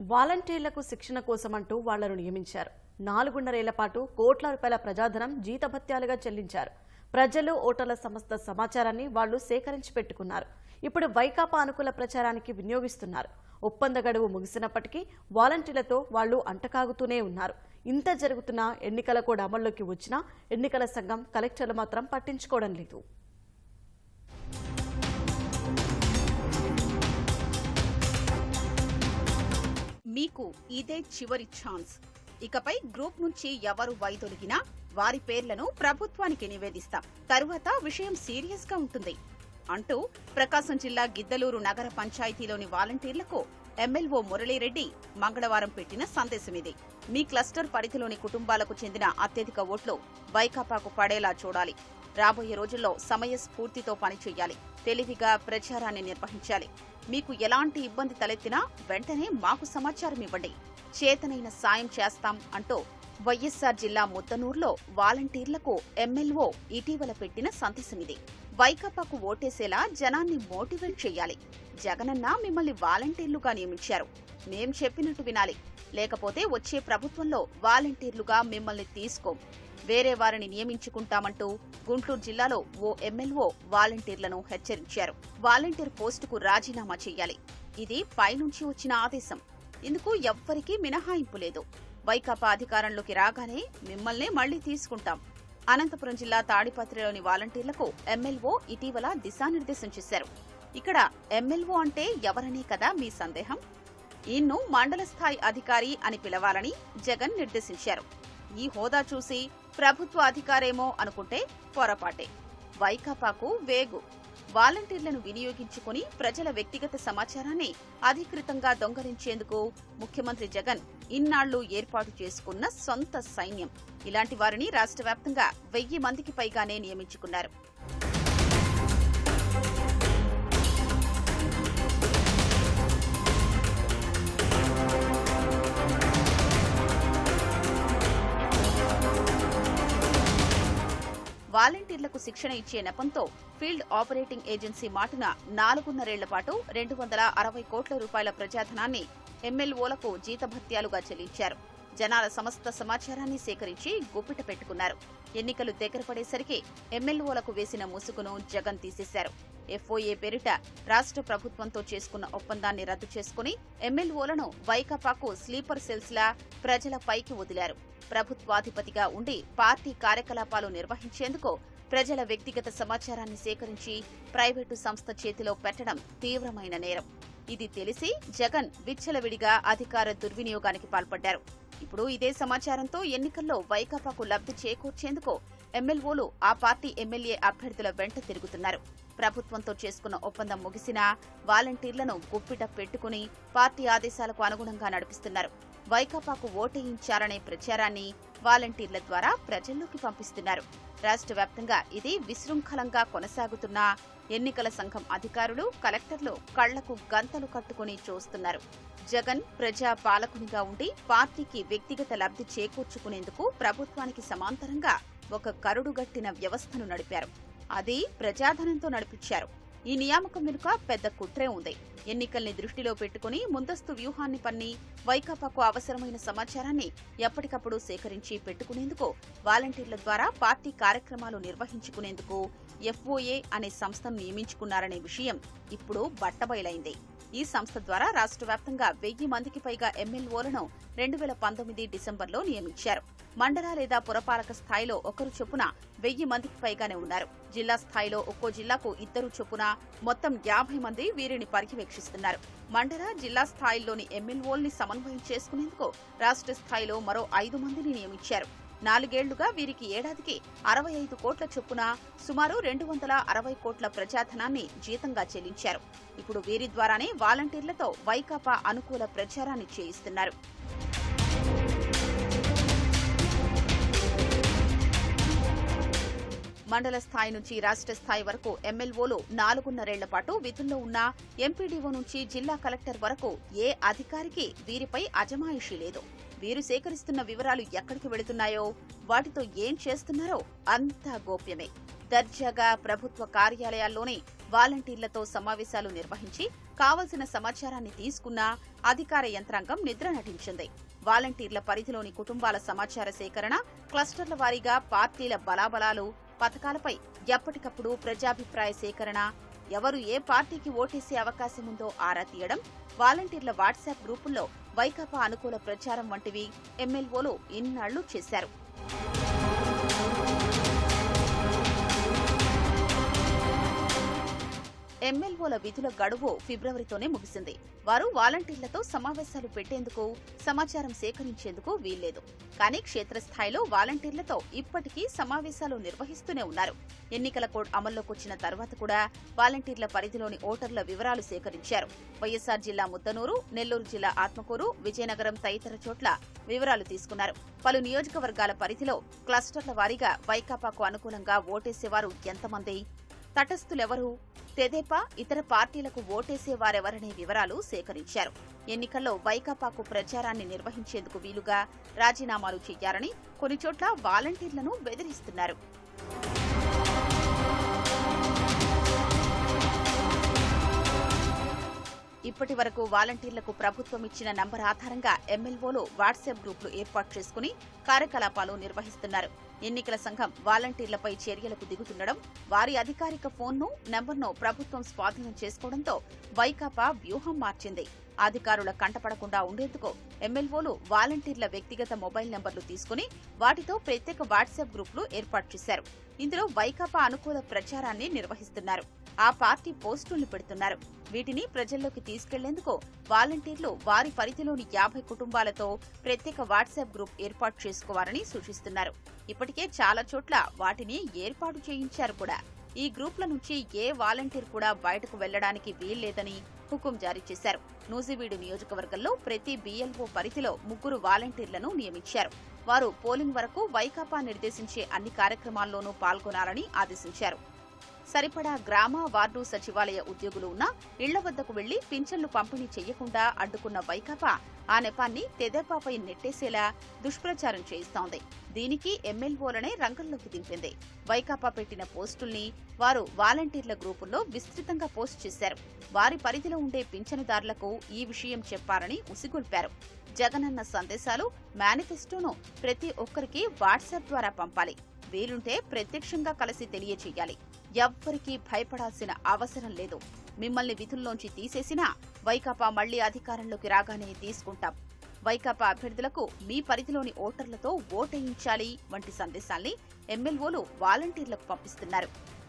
వాలంటీర్లకు శిక్షణ కోసమంటూ వాళ్ళను నియమించారు. నాలుగున్నరేళ్ళ పాటు కోట్ల రూపాయల ప్రజాధనం జీతభత్యాలుగా చెల్లించారు. ప్రజలు ఓటర్ల సంస్థ సమాచారాన్ని వాళ్ళు సేకరించి పెట్టుకున్నారు. ఇప్పుడు వైకాపా అనుకూల ప్రచారానికి వినియోగిస్తున్నారు. ఒప్పంద గడువు ముగిసినప్పటికీ వాలంటీర్లతో వాళ్ళు అంటకాగుతూనే ఉన్నారు. ఇంత జరుగుతున్నా ఎన్నికల కూడా అమల్లోకి వచ్చినా ఎన్నికల సంఘం కలెక్టర్లు మాత్రం పట్టించుకోవడం లేదు. మీకు ఇదే చివరి ఛాన్స్. ఇకపై గ్రూప్ నుంచి ఎవరు వైదొలిగినా వారి పేర్లను ప్రభుత్వానికి నివేదిస్తాం. తరువాత విషయం సీరియస్గా ఉంటుంది. అంటూ ప్రకాశం జిల్లా గిద్దలూరు నగర పంచాయతీలోని వాలంటీర్లకు ఎమ్మెల్వో మురళీరెడ్డి మంగళవారం పెట్టిన సందేశమిది మీ క్లస్టర్ పరిధిలోని కుటుంబాలకు చెందిన అత్యధిక ఓట్లు వైకాపాకు పడేలా చూడాలి. రాబోయే రోజుల్లో సమయ స్ఫూర్తితో పనిచేయాలి. తెలివిగా ప్రచారాన్ని నిర్వహించాలి. మీకు ఎలాంటి ఇబ్బంది తలెత్తినా వెంటనే మాకు సమాచారం ఇవ్వండి. చేతనైన సాయం చేస్తాం అంటూ వైఎస్సార్ జిల్లా ముద్దనూరులో వాలంటీర్లకు ఎమ్మెల్వో ఇటీవల పెట్టిన సందేశమిది. వైకాపాకు ఓటేసేలా జనాన్ని మోటివేట్ చేయాలి. జగనన్న మిమ్మల్ని వాలంటీర్లుగా నియమించారు. మేం చెప్పినట్టు వినాలి. లేకపోతే వచ్చే ప్రభుత్వంలో వాలంటీర్లుగా మిమ్మల్ని తీసుకోం. వేరే వారిని నియమించుకుంటామంటూ గుంటూరు జిల్లాలో ఓ ఎమ్మెల్వో వాలంటీర్లను హెచ్చరించారు. వాలంటీర్ పోస్టుకు రాజీనామా చేయాలి. ఇది పైనుంచి వచ్చిన ఆదేశం. ఇందుకు ఎవ్వరికీ మినహాయింపు లేదు. వైకాపా అధికారంలోకి రాగానే మిమ్మల్నే మళ్ళీ తీసుకుంటాం. అనంతపురం జిల్లా తాడిపత్రిలోని వాలంటీర్లకు ఎమ్మెల్వో ఇటీవల దిశానిర్దేశం చేశారు. ఇక్కడ ఎమ్మెల్వో అంటే ఎవరనే కదా మీ సందేహం? ఇన్ను మండల స్థాయి అధికారి అని పిలవాలని జగన్ నిర్దేశించారు. ఈ హోదా చూసి ప్రభుత్వ అధికారేమో అనుకుంటే పొరపాటే. వైకాపాకు వేగు. వాలంటీర్లను వినియోగించుకుని ప్రజల వ్యక్తిగత సమాచారాన్ని అధికృతంగా దొంగలించేందుకు ముఖ్యమంత్రి జగన్ ఇన్నాళ్ళు ఏర్పాటు చేసుకున్న సొంత సైన్యం. ఇలాంటి వారిని రాష్ట్ర వ్యాప్తంగా వెయ్యి మందికి పైగానే నియమించుకున్నారు. శిక్షణ ఇచ్చే నెపంతో ఫీల్డ్ ఆపరేటింగ్ ఏజెన్సీ మాటున నాలుగున్నరేళ్ళ పాటు రెండు వందల అరవై కోట్ల రూపాయల ప్రజాధనాన్ని ఎమ్మెల్వోలకు జీతభత్యాలుగా చెల్లించారు. జనాల సమస్త సమాచారాన్ని సేకరించి గుప్పిట పెట్టుకున్నారు. ఎన్నికలు దగ్గర పడేసరికి ఎమ్మెల్వోలకు వేసిన ముసుగును జగన్ తీసేశారు. ఎఫ్ఓఏ పేరిట రాష్ట్ర ప్రభుత్వంతో చేసుకున్న ఒప్పందాన్ని రద్దు చేసుకుని ఎమ్మెల్వోలను వైకాపాకు స్లీపర్ సెల్స్లా ప్రజల పైకి వదిలారు. ప్రభుత్వాధిపతిగా ఉండి పార్టీ కార్యకలాపాలు నిర్వహించేందుకు ప్రజల వ్యక్తిగత సమాచారాన్ని సేకరించి ప్రైవేటు సంస్థ చేతిలో పెట్టడం తీవ్రమైన నేరం. ఇది తెలిసి జగన్ విచ్చలవిడిగా అధికార దుర్వినియోగానికి పాల్పడ్డారు. ఇప్పుడు ఇదే సమాచారంతో ఎన్నికల్లో వైకాపాకు లబ్ధి చేకూర్చేందుకు ఎమ్మెల్వోలు ఆ పార్టీ ఎమ్మెల్యే అభ్యర్థుల వెంట తిరుగుతున్నారు. ప్రభుత్వంతో చేసుకున్న ఒప్పందం ముగిసినా వాలంటీర్లను గుప్పిట పెట్టుకుని పార్టీ ఆదేశాలకు అనుగుణంగా నడిపిస్తున్నారు. వైకాపాకు ఓటేయించారనే ప్రచారాన్ని వాలంటీర్ల ద్వారా ప్రజల్లోకి పంపిస్తున్నారు. రాష్ట్ర వ్యాప్తంగా ఇది విశృంఖలంగా కొనసాగుతున్న ఎన్నికల సంఘం అధికారులు కలెక్టర్లు కళ్ళకు గంతలు కట్టుకుని చూస్తున్నారు. జగన్ ప్రజా పాలకునిగా ఉండి పార్టీకి వ్యక్తిగత లబ్ధి చేకూర్చుకునేందుకు ప్రభుత్వానికి సమాంతరంగా ఒక కరుడుగట్టిన వ్యవస్థను నడిపారు. అది ప్రజాధనంతో నడిపించారు. ఈ నియామకం వెనుక పెద్ద కుట్రే ఉంది. ఎన్నికల్ని దృష్టిలో పెట్టుకుని ముందస్తు వ్యూహాన్ని పన్ని వైకాపాకు అవసరమైన సమాచారాన్ని ఎప్పటికప్పుడు సేకరించి పెట్టుకునేందుకు వాలంటీర్ల ద్వారా పార్టీ కార్యక్రమాలు నిర్వహించుకునేందుకు ఎఫ్ఓఏ అనే సంస్థను నియమించుకున్నారనే విషయం ఇప్పుడు బట్టబయలైంది. ఈ సంస్థ ద్వారా రాష్ట్ర వ్యాప్తంగా వెయ్యి మందికి పైగా ఎమ్మెల్వోలను రెండు వేల పంతొమ్మిది డిసెంబర్లో నియమించారు. మండల లేదా పురపాలక స్థాయిలో ఒకరు చొప్పున వెయ్యి మందికి పైగానే ఉన్నారు. జిల్లా స్థాయిలో ఒక్కో జిల్లాకు ఇద్దరు చొప్పున మొత్తం యాభై మంది వీరిని పర్యవేక్షిస్తున్నారు. మండల జిల్లా స్థాయిల్లోని ఎమ్మెల్వోల్ని సమన్వయం చేసుకునేందుకు రాష్ట్ర స్థాయిలో మరో ఐదు మందిని నియమించారు. నాలుగేళ్ళుగా వీరికి ఏడాదికి అరవై ఐదు కోట్ల చొప్పున సుమారు రెండు వందల అరవై కోట్ల ప్రజాధనాన్ని జీతంగా చెల్లించారు. ఇప్పుడు వీరి ద్వారానే వాలంటీర్లతో వైకాపా అనుకూల ప్రచారాన్ని చేయిస్తున్నారు. మండల స్థాయి నుంచి రాష్ట్ర స్థాయి వరకు ఎమ్మెల్వోలు నాలుగున్నరేళ్ళ పాటు విధుల్లో ఉన్న ఎంపీడీఓ నుంచి జిల్లా కలెక్టర్ వరకు ఏ అధికారికి వీరిపై అజమాయిషీ లేదు. వీరు సేకరిస్తున్న వివరాలు ఎక్కడికి వెళుతున్నాయో వాటితో ఏం చేస్తున్నారో అంతా గోప్యమే. దర్జాగా ప్రభుత్వ కార్యాలయాల్లోనే వాలంటీర్లతో సమావేశాలు నిర్వహించి కావలసిన సమాచారాన్ని తీసుకున్నా అధికార యంత్రాంగం నిద్ర నటించింది. వాలంటీర్ల పరిధిలోని కుటుంబాల సమాచార సేకరణ క్లస్టర్ల వారీగా పార్టీల బలాబలాలు పథకాలపై ఎప్పటికప్పుడు ప్రజాభిప్రాయ సేకరణ ఎవరు ఏ పార్టీకి ఓటేసే అవకాశం ఉందో ఆరా తీయడం వాలంటీర్ల వాట్సాప్ గ్రూపుల్లో వైకాపా అనుకూల ప్రచారం వంటివి ఎమ్మెల్వోలు ఇన్నాళ్ళు చేశారు. ఎమ్మెల్వోల విధుల గడువు ఫిబ్రవరితోనే ముగిసింది. వారు వాలంటీర్లతో సమావేశాలు పెట్టేందుకు సమాచారం సేకరించేందుకు వీల్లేదు. కానీ క్షేత్రస్థాయిలో వాలంటీర్లతో ఇప్పటికీ సమావేశాలు నిర్వహిస్తూనే ఉన్నారు. ఎన్నికల కోడ్ అమల్లోకి వచ్చిన తర్వాత కూడా వాలంటీర్ల పరిధిలోని ఓటర్ల వివరాలు సేకరించారు. వైఎస్సార్ జిల్లా ముద్దనూరు నెల్లూరు జిల్లా ఆత్మకూరు విజయనగరం తదితర చోట్ల వివరాలు తీసుకున్నారు. పలు నియోజకవర్గాల పరిధిలో క్లస్టర్ల వారీగా వైకాపాకు అనుకూలంగా ఓటేసేవారు ఎంతమంది? తటస్థులెవరు? తెదేపా ఇతర పార్టీలకు ఓటేసేవారెవరనే వివరాలు సేకరించారు. ఎన్నికల్లో వైకాపాకు ప్రచారాన్ని నిర్వహించేందుకు వీలుగా రాజీనామాలు చేయాలని కొన్ని చోట్ల వాలంటీర్లను బెదిరిస్తున్నారు. ఇప్పటి వరకు వాలంటీర్లకు ప్రభుత్వం ఇచ్చిన నంబర్ ఆధారంగా ఎమ్మెల్వోలు వాట్సాప్ గ్రూపులు ఏర్పాటు చేసుకుని కార్యకలాపాలు నిర్వహిస్తున్నారు. ఎన్నికల సంఘం వాలంటీర్లపై చర్యలకు దిగుతుండడం వారి అధికారిక ఫోన్ను నంబర్ను ప్రభుత్వం స్వాధీనం చేసుకోవడంతో వైకాపా వ్యూహం మార్చింది. అధికారుల కంటపడకుండా ఉండేందుకు ఎమ్మెల్వోలు వాలంటీర్ల వ్యక్తిగత మొబైల్ నంబర్లు తీసుకుని వాటితో ప్రత్యేక వాట్సాప్ గ్రూపులు ఏర్పాటు చేశారు. ఇందులో వైకాపా అనుకూల ప్రచారాన్ని నిర్వహిస్తున్నారు. ఆ పార్టీ పోస్టులు పెడుతున్నారు. వీటిని ప్రజల్లోకి తీసుకెళ్ళేందుకు వాలంటీర్లు వారి పరిధిలోని యాభై కుటుంబాలతో ప్రత్యేక వాట్సాప్ గ్రూప్ ఏర్పాటు చేసుకోవాలని సూచిస్తున్నారు. ఇప్పటికే చాలా చోట్ల వాటిని ఏర్పాటు చేయించారు కూడా. ఈ గ్రూప్ల నుంచి ఏ వాలంటీర్ కూడా బయటకు వెళ్ళడానికి వీల్లేదని హుకుం జారీ చేశారు. నూజివీడు నియోజకవర్గంలో ప్రతి బీఎల్ఓ పరిధిలో ముగ్గురు వాలంటీర్లను నియమించారు. వారు పోలింగ్ వరకు వైకాపా నిర్దేశించే అన్ని కార్యక్రమాల్లోనూ పాల్గొనాలని ఆదేశించారు. సరిపడా గ్రామ వార్డు సచివాలయ ఉద్యోగులు ఉన్న ఇళ్ళ వద్దకు వెళ్ళి పింఛన్లు పంపిణీ చేయకుండా అడ్డుకున్న వైకాపా ఆ నెపాన్ని తెదేపాపై నెట్టేసేలా దుష్ప్రచారం చేయిస్తోంది. దీనికి ఎమ్మెల్వోలనే రంగంలోకి దింపింది. వైకాపా పెట్టిన పోస్టుల్ని వారు వాలంటీర్ల గ్రూపుల్లో విస్తృతంగా పోస్ట్ చేశారు. వారి పరిధిలో ఉండే పింఛనుదారులకు ఈ విషయం చెప్పారని ఉసిగొల్పారు. జగనన్న సందేశాలు మేనిఫెస్టోను ప్రతి ఒక్కరికి వాట్సాప్ ద్వారా పంపాలి. వీలుంటే ప్రత్యక్షంగా కలిసి తెలియచేయాలి. ఎవ్వరికీ భయపడాల్సిన అవసరం లేదు. మిమ్మల్ని విధుల్లోంచి తీసేసినా వైకాపా మళ్ళీ అధికారంలోకి రాగానే తీసుకుంటాం. వైకాపా అభ్యర్థులకు మీ పరిధిలోని ఓటర్లతో ఓటేయించాలి వంటి సందేశాల్ని ఎమ్మెల్వోలు వాలంటీర్లకు పంపిస్తున్నారు.